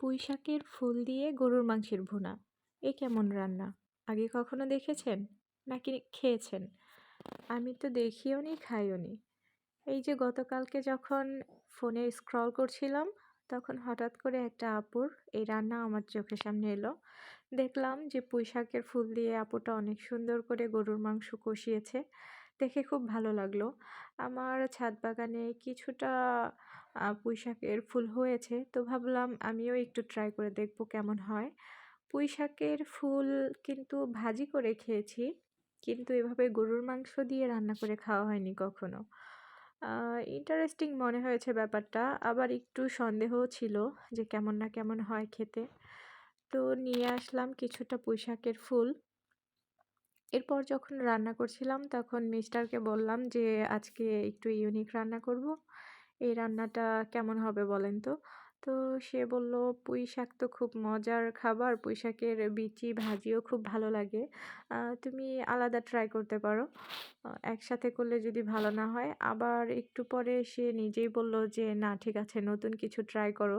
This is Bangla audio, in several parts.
পুঁই শাকের ফুল দিয়ে গরুর মাংসের ভুনা। এ কেমন রান্না? আগে কখনো দেখেছেন? নাকি খেয়েছেন? আমি তো দেখিও নি, খাইও নি। এই যে গতকালকে যখন ফোনে স্ক্রল করছিলাম, তখন হঠাৎ করে একটা আপুর এই রান্না আমার চোখের সামনে এলো। দেখলাম যে পুঁইশাকের ফুল দিয়ে আপুটা অনেক সুন্দর করে গরুর মাংস কষিয়েছে। দেখে খুব ভালো লাগল। আমার ছাদ বাগানে কিছুটা পুঁইশাকের ফুল হয়েছে, তো ভাবলাম আমিও একটু ট্রাই করে দেখব কেমন হয়। পুঁইশাকের ফুল কিন্তু ভাজি করে খেয়েছি, কিন্তু এভাবে গরুর মাংস দিয়ে রান্না করে খাওয়া হয়নি কখনো। ইন্টারেস্টিং মনে হয়েছে ব্যাপারটা, আবার একটু সন্দেহও ছিল যে কেমন না কেমন হয় খেতে। তো নিয়ে আসলাম কিছুটা পুঁই শাকের ফুল। এরপর যখন রান্না করছিলাম, তখন মিস্টারকে বললাম যে, আজকে একটু ইউনিক রান্না করব। এই রান্নাটা কেমন হবে বলেন তো? তো সে বলল, পুঁই শাক তো খুব মজার খাবার। পুঁই শাকের বিচি, ভাজিও খুব ভালো লাগে। তুমি আলাদা ট্রাই করতে পারো। একসাথে করলে যদি ভালো না হয়। আবার একটু পরে সে নিজেই বলল যে, না, ঠিক আছে, নতুন কিছু ট্রাই করো।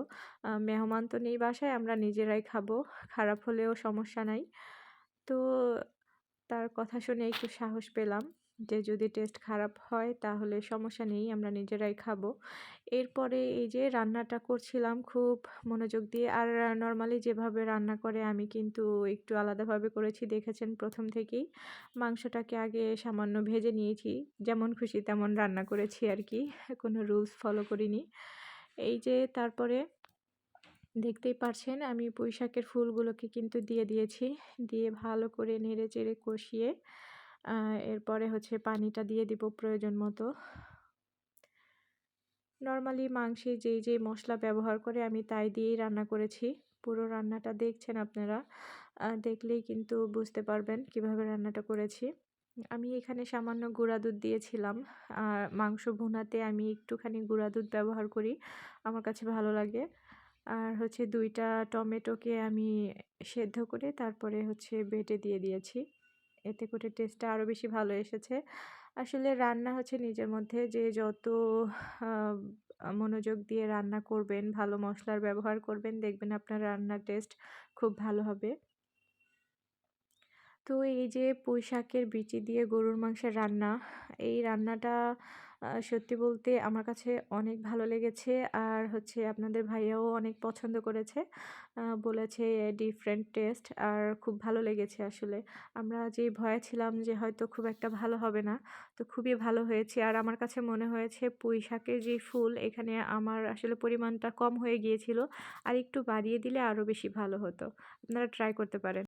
মেহমান তো নেই বাসায়, আমরা নিজেরাই খাব। খারাপ হলেও সমস্যা নাই। তো কথা শুনে একটু সাহস পেলাম যে যদি টেস্ট খারাপ হয় তাহলে সমস্যা নেই, আমরা নিজেরাই খাব। এরপরে এই যে রান্নাটা করছিলাম খুব মনোযোগ দিয়ে, আর নর্মালি যেভাবে রান্না করে আমি কিন্তু একটু আলাদাভাবে করেছি, দেখেছেন প্রথম থেকেই। মাংসটাকে আগে সামান্য ভেজে নিয়েছি, যেমন খুশি তেমন রান্না করেছি আর কি, কোনো রুলস ফলো করিনি। এই যে তারপরে দেখতেই পারছেন, আমি পুঁই শাকের ফুলগুলোকে কিন্তু দিয়ে দিয়েছি। দিয়ে ভালো করে নেড়ে চেড়ে কষিয়ে এরপরে হচ্ছে পানিটা দিয়ে দিব প্রয়োজন মতো। নর্মালি মাংসে যেই যেই মশলা ব্যবহার করে আমি তাই দিয়েই রান্না করেছি। পুরো রান্নাটা দেখছেন আপনারা দেখলেই কিন্তু বুঝতে পারবেন কীভাবে রান্নাটা করেছি। আমি এখানে সামান্য গুঁড়া দুধ দিয়েছিলাম, আর মাংস ভুনাতে আমি একটুখানি গুঁড়া দুধ ব্যবহার করি, আমার কাছে ভালো লাগে। আর হচ্ছে দুইটা টমেটোকে আমি সেদ্ধ করে তারপরে হচ্ছে বেটে দিয়ে দিয়েছি। এতে করে টেস্টটা আরও বেশি ভালো এসেছে। আসলে রান্না হচ্ছে নিজের মধ্যে যে যত মনোযোগ দিয়ে রান্না করবেন, ভালো মশলার ব্যবহার করবেন, দেখবেন আপনার রান্নার টেস্ট খুব ভালো হবে। তো এই যে পুঁই শাকের বিচি দিয়ে গরুর মাংসের রান্না, এই রান্নাটা সত্যি বলতে আমার কাছে অনেক ভালো লেগেছে। আর হচ্ছে আপনাদের ভাইয়াও অনেক পছন্দ করেছে। বলেছে ডিফারেন্ট টেস্ট আর খুব ভালো লেগেছে আসলে। আমরা যে ভয়ে ছিলাম যে হয়তো খুব একটা ভালো হবে না, তো খুবই ভালো হয়েছে। আর আমার কাছে মনে হয়েছে পুঁই শাকের যে ফুল, এখানে আমার আসলে পরিমাণটা কম হয়ে গিয়েছিল। আর একটু বাড়িয়ে দিলে আরও বেশি ভালো হতো। আপনারা ট্রাই করতে পারেন।